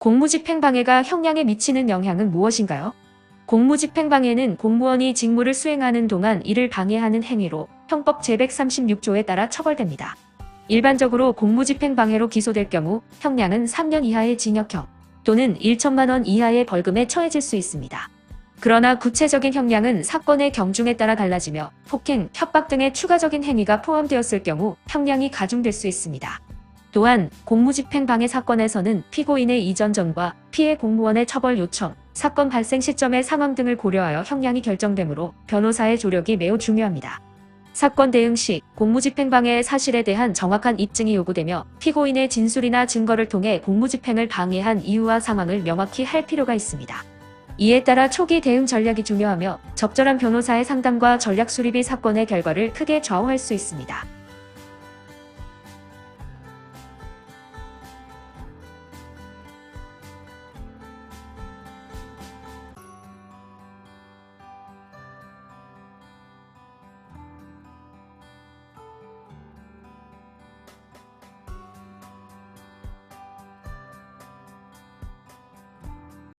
공무집행방해가 형량에 미치는 영향은 무엇인가요? 공무집행방해는 공무원이 직무를 수행하는 동안 이를 방해하는 행위로 형법 제136조에 따라 처벌됩니다. 일반적으로 공무집행방해로 기소될 경우 형량은 3년 이하의 징역형 또는 1천만 원 이하의 벌금에 처해질 수 있습니다. 그러나 구체적인 형량은 사건의 경중에 따라 달라지며 폭행, 협박 등의 추가적인 행위가 포함되었을 경우 형량이 가중될 수 있습니다. 또한 공무집행방해 사건에서는 피고인의 이전 전과 피해 공무원의 처벌 요청, 사건 발생 시점의 상황 등을 고려하여 형량이 결정되므로 변호사의 조력이 매우 중요합니다. 사건 대응 시 공무집행방해의 사실에 대한 정확한 입증이 요구되며 피고인의 진술이나 증거를 통해 공무집행을 방해한 이유와 상황을 명확히 할 필요가 있습니다. 이에 따라 초기 대응 전략이 중요하며 적절한 변호사의 상담과 전략 수립이 사건의 결과를 크게 좌우할 수 있습니다.